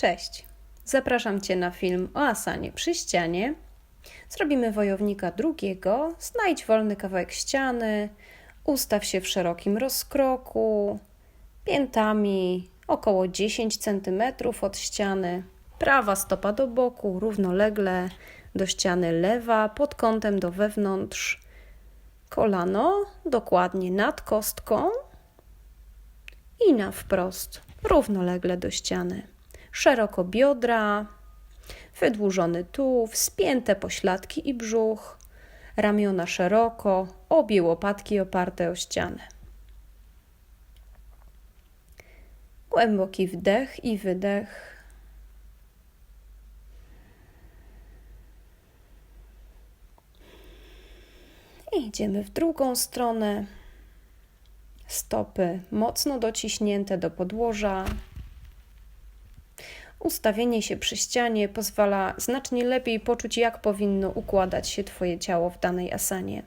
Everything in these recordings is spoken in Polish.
Cześć. Zapraszam Cię na film o asanie przy ścianie. Zrobimy wojownika drugiego. Znajdź wolny kawałek ściany. Ustaw się w szerokim rozkroku. Piętami około 10 cm od ściany. Prawa stopa do boku, równolegle do ściany lewa, pod kątem do wewnątrz. Kolano dokładnie nad kostką i na wprost, równolegle do ściany szeroko biodra, wydłużony tułów, spięte pośladki i brzuch, ramiona szeroko, obie łopatki oparte o ścianę. Głęboki wdech i wydech. I idziemy w drugą stronę. Stopy mocno dociśnięte do podłoża. Ustawienie się przy ścianie pozwala znacznie lepiej poczuć, jak powinno układać się Twoje ciało w danej asanie.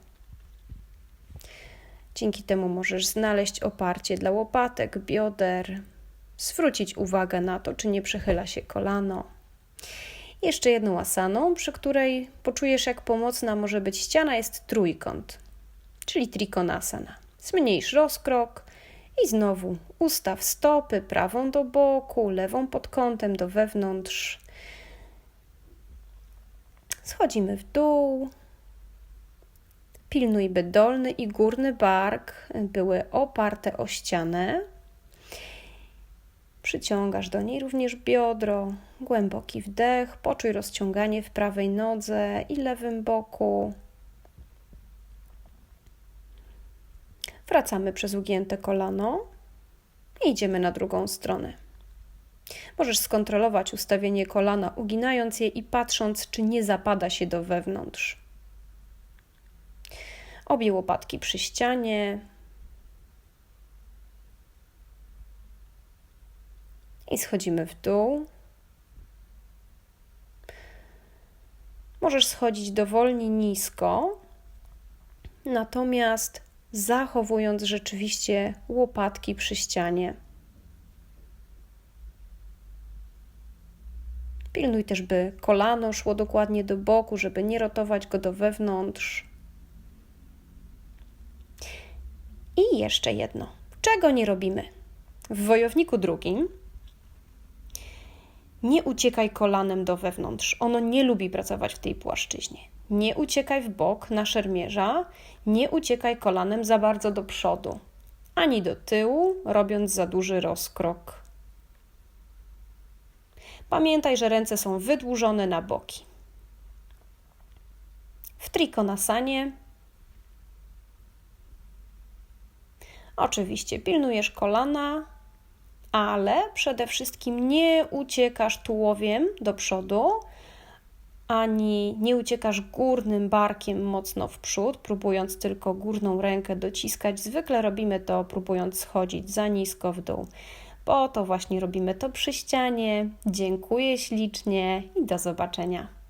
Dzięki temu możesz znaleźć oparcie dla łopatek, bioder, zwrócić uwagę na to, czy nie przechyla się kolano. Jeszcze jedną asaną, przy której poczujesz, jak pomocna może być ściana, jest trójkąt, czyli trikonasana. Zmniejsz rozkrok, i znowu ustaw stopy prawą do boku, lewą pod kątem do wewnątrz. Schodzimy w dół. Pilnuj, by dolny i górny bark były oparte o ścianę. Przyciągasz do niej również biodro, głęboki wdech, poczuj rozciąganie w prawej nodze i lewym boku. Wracamy przez ugięte kolano i idziemy na drugą stronę. Możesz skontrolować ustawienie kolana, uginając je i patrząc, czy nie zapada się do wewnątrz. Obie łopatki przy ścianie. I schodzimy w dół. Możesz schodzić dowolnie nisko, natomiast zachowując rzeczywiście łopatki przy ścianie. Pilnuj też, by kolano szło dokładnie do boku, żeby nie rotować go do wewnątrz. I jeszcze jedno. Czego nie robimy? W wojowniku drugim nie uciekaj kolanem do wewnątrz. Ono nie lubi pracować w tej płaszczyźnie. Nie uciekaj w bok na szermierza, nie uciekaj kolanem za bardzo do przodu, ani do tyłu, robiąc za duży rozkrok. Pamiętaj, że ręce są wydłużone na boki. W trikonasanie oczywiście pilnujesz kolana, ale przede wszystkim nie uciekasz tułowiem do przodu, ani nie uciekasz górnym barkiem mocno w przód, próbując tylko górną rękę dociskać. Zwykle robimy to, próbując schodzić za nisko w dół. Po to właśnie robimy to przy ścianie. Dziękuję ślicznie i do zobaczenia.